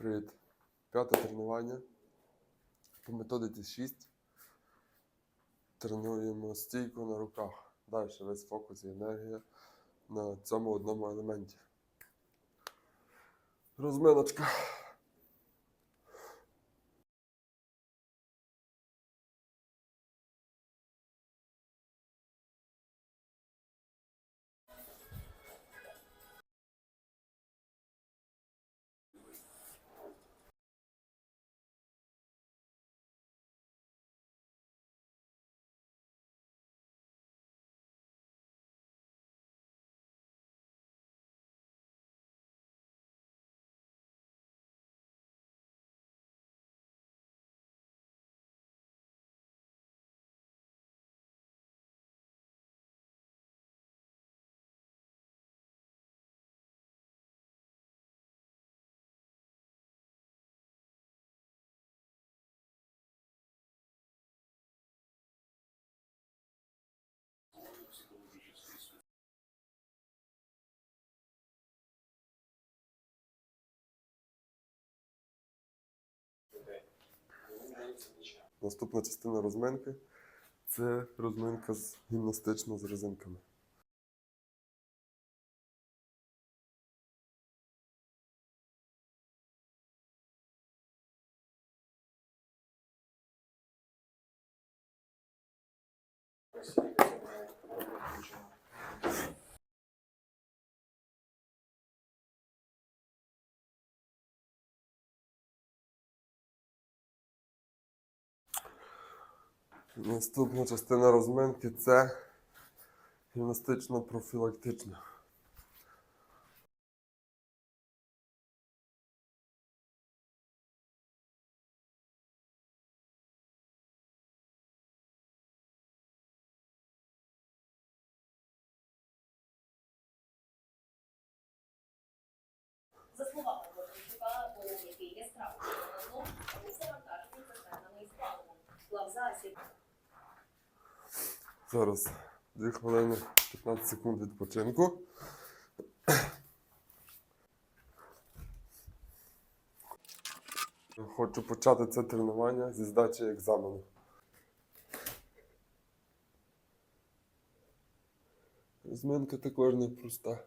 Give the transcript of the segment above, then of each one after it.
Привіт. П'яте тренування. По методиці 6. Тренуємо стійку на руках. Далі весь фокус і енергія на цьому одному елементі. Розминочка. Наступна частина розминки це розминка з гімнастична з резинками. Наступна частина розминки це гімнастично-профілактична. За словами полон, який яскраво Зараз 2 хвилини 15 секунд відпочинку. Хочу почати це тренування зі здачі екзамену. Розминка також непроста.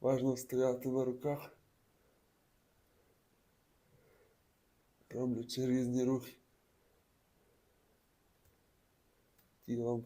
Важно стояти на руках, роблячи різні рухи you know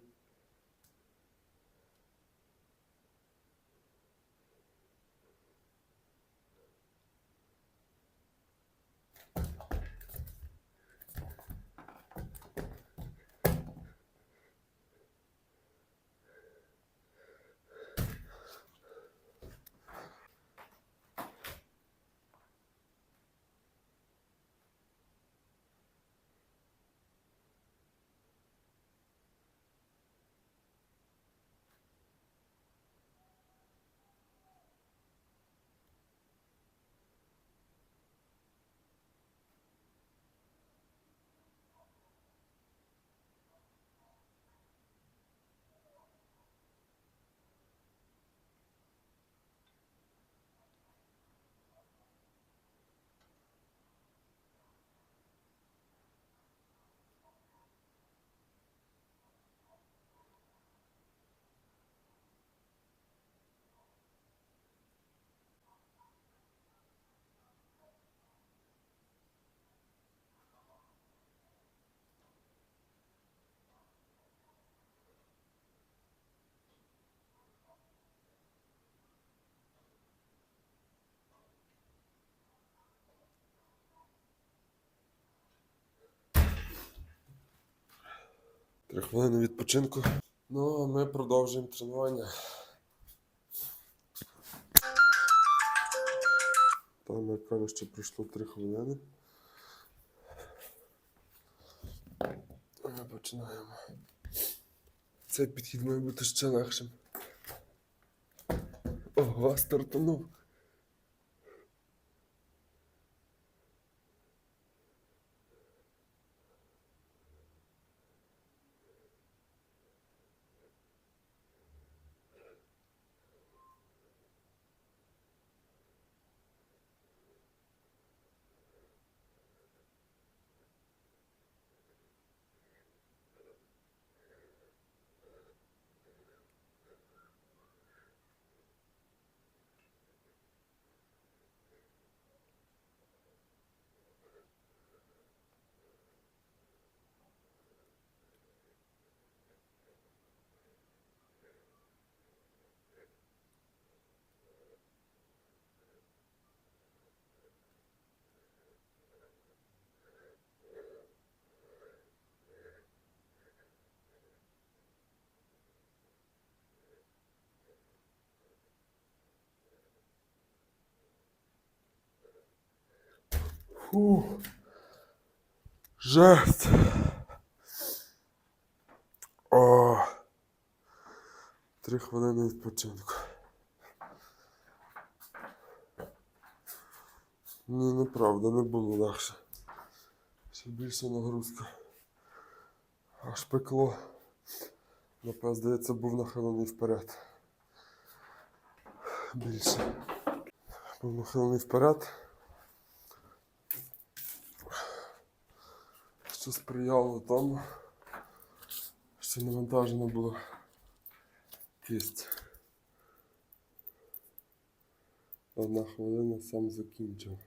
Три хвилини відпочинку. Ну, а ми продовжуємо тренування. Там як каже, що пройшло 3 хвилини. Ми починаємо. Цей підхід має бути ще легшим. Ого, стартанув. Фу. Жесть. О. Три хвилини відпочинку. Ні, неправда, не було легше. Ще більше нагрузка. Аж пекло. Напевно, здається, був нахилений вперед. Більше. Був нахилений вперед. Що сприяло тому, що навантажено було кисть. Одна хвилина сам закінчив.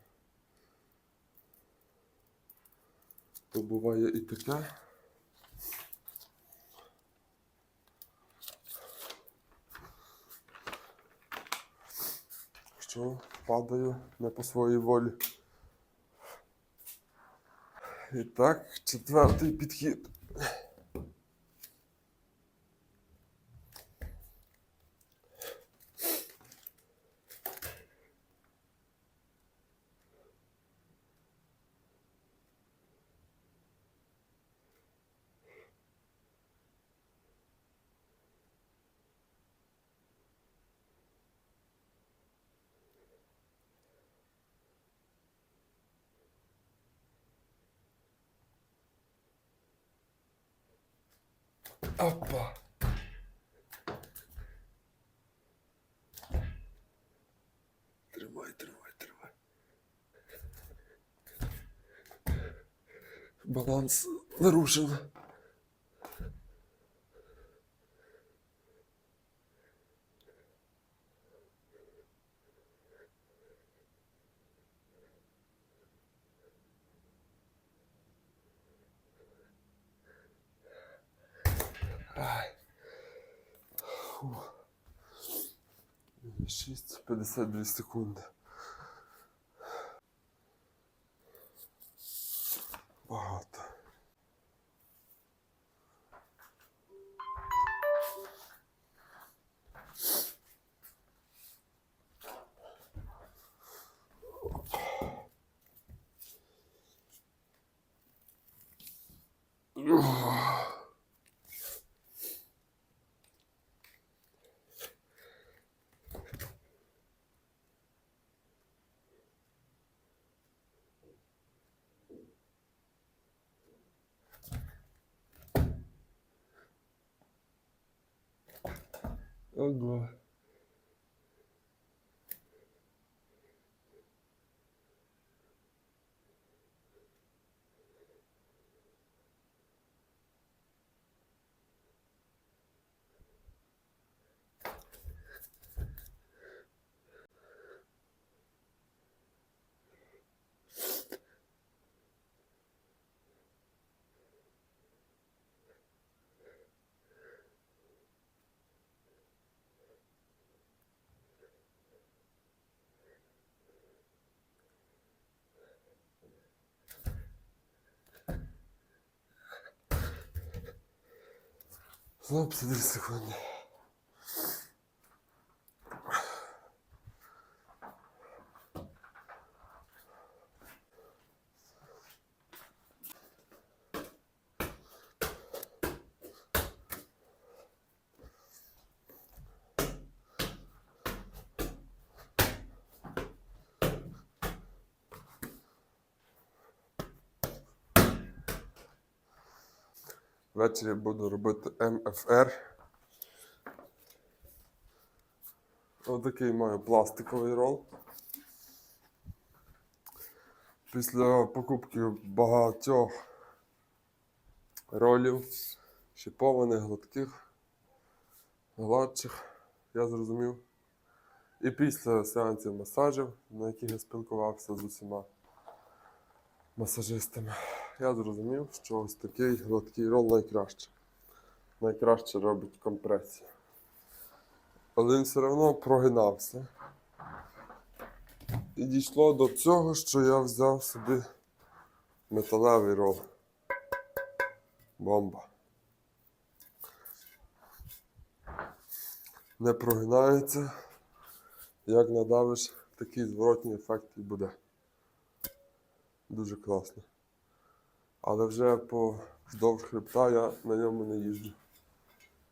То буває і таке. Що падаю не по своїй волі. І так, четвертий підхід. Опа. Тримай, тримай, тримай. Баланс нарушен. 6,52 секунди. Багато. Ого. Знову 52 секунди. Ввечері буду робити МФР. Отакий маю пластиковий рол. Після покупки багатьох ролів, шипованих, гладких, гладчих, я зрозумів. І після сеансів масажів, на яких я спілкувався з усіма масажистами, я зрозумів, що ось такий гладкий рол найкраще. Найкраще робить компресію. Але він все одно прогинався. І дійшло до цього, що я взяв собі металевий рол. Бомба. Не прогинається. Як надавиш, такий зворотній ефект і буде. Дуже класно. Але вже по вздовж хребта я на ньому не їжджу.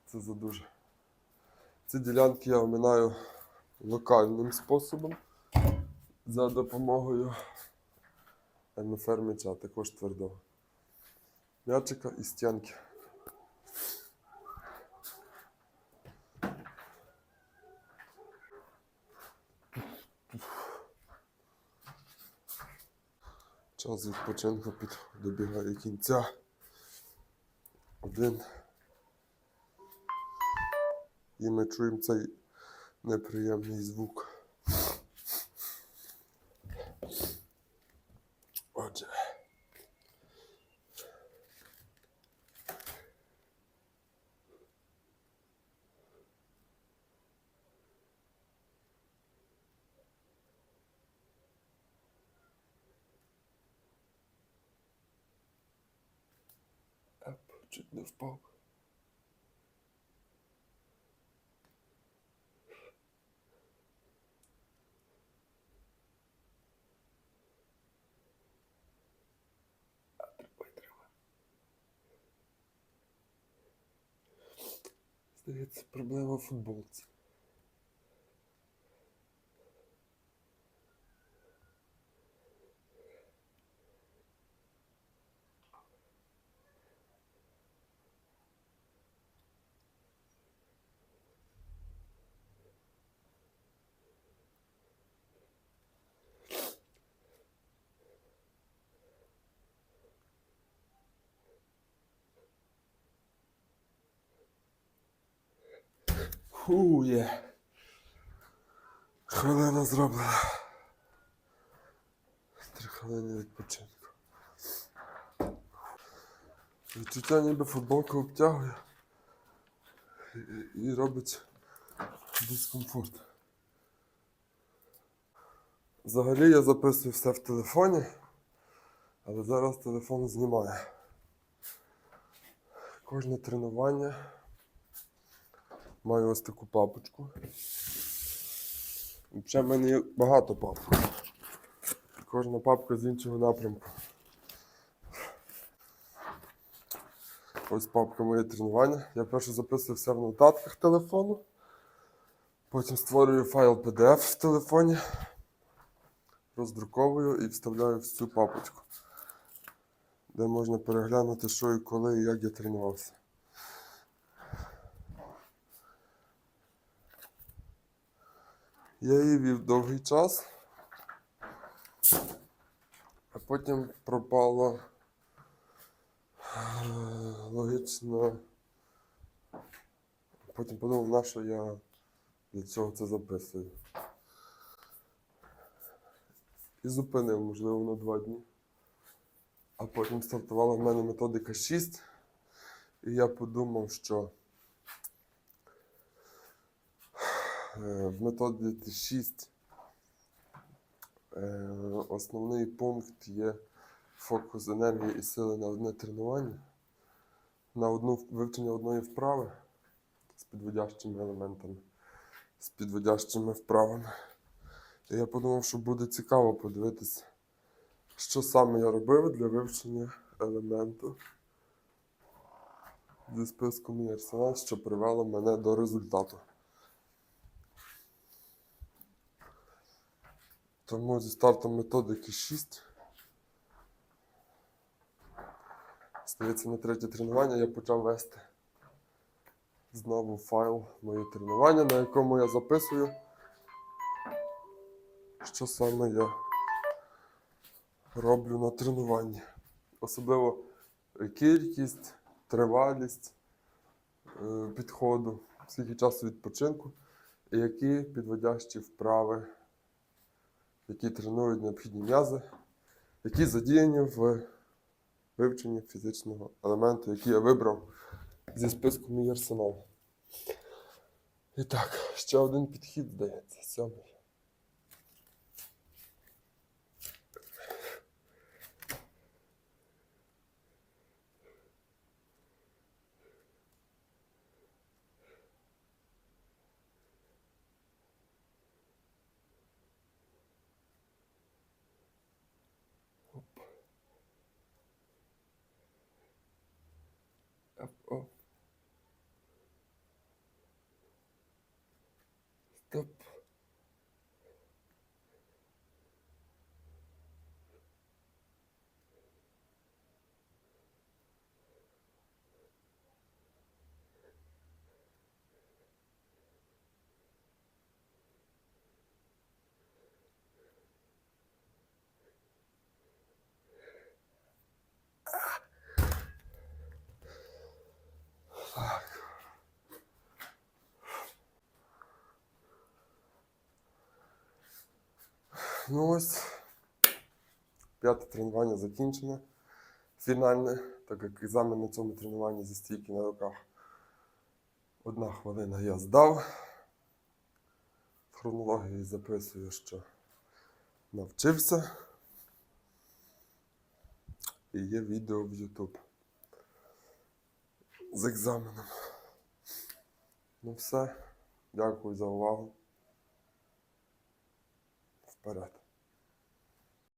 Це за дуже. Ці ділянки я оминаю локальним способом за допомогою МФР м'яча, також твердого. М'ячика і стінки. Час відпочинку під добігає кінця. Один. І ми чуємо цей неприємний звук. Чуть не впав. Здається, проблема в футболці. Є. Хвилина зроблена. Три хвилини відпочинку. Відчуття ніби футболка обтягує і робить дискомфорт. Взагалі я записую все в телефоні, але зараз телефон знімає. Кожне тренування Маю ось таку папочку. Взагалі в мене є багато папок. Кожна папка з іншого напрямку. Ось папка моє тренування. Я перше записую все в нотатках телефону. Потім створюю файл PDF в телефоні, роздруковую і вставляю в цю папочку, де можна переглянути, що і коли і як я тренувався. Я її вів довгий час, а потім пропало е, логічно. Потім подумав, на що я для цього це записую. І зупинив, можливо, на два дні. А потім стартувала в мене методика 6, і я подумав, що В методі 6 е, основний пункт є фокус енергії і сили на одне тренування, на одну вивчення одної вправи з підводящими елементами, з підводящими вправами. І я подумав, що буде цікаво подивитися, що саме я робив для вивчення елементу зі списку мій арсенал, що привело мене до результату. Тому зі стартом методики 6. Здається, на третє тренування я почав вести знову файл моє тренування, на якому я записую, що саме я роблю на тренуванні. Особливо кількість, тривалість е, підходу, скільки часу відпочинку і які підводящі вправи які тренують необхідні м'язи, які задіяні в вивченні фізичного елементу, який я вибрав зі списку мій арсенал. І так, ще один підхід, здається, сьомий. Ну ось. П'яте тренування закінчене. Фінальне, так як екзамен на цьому тренуванні зі стійки на руках. Одна хвилина я здав. В хронології записую, що навчився. І є відео в YouTube з екзаменом. Ну все. Дякую за увагу. Вперед.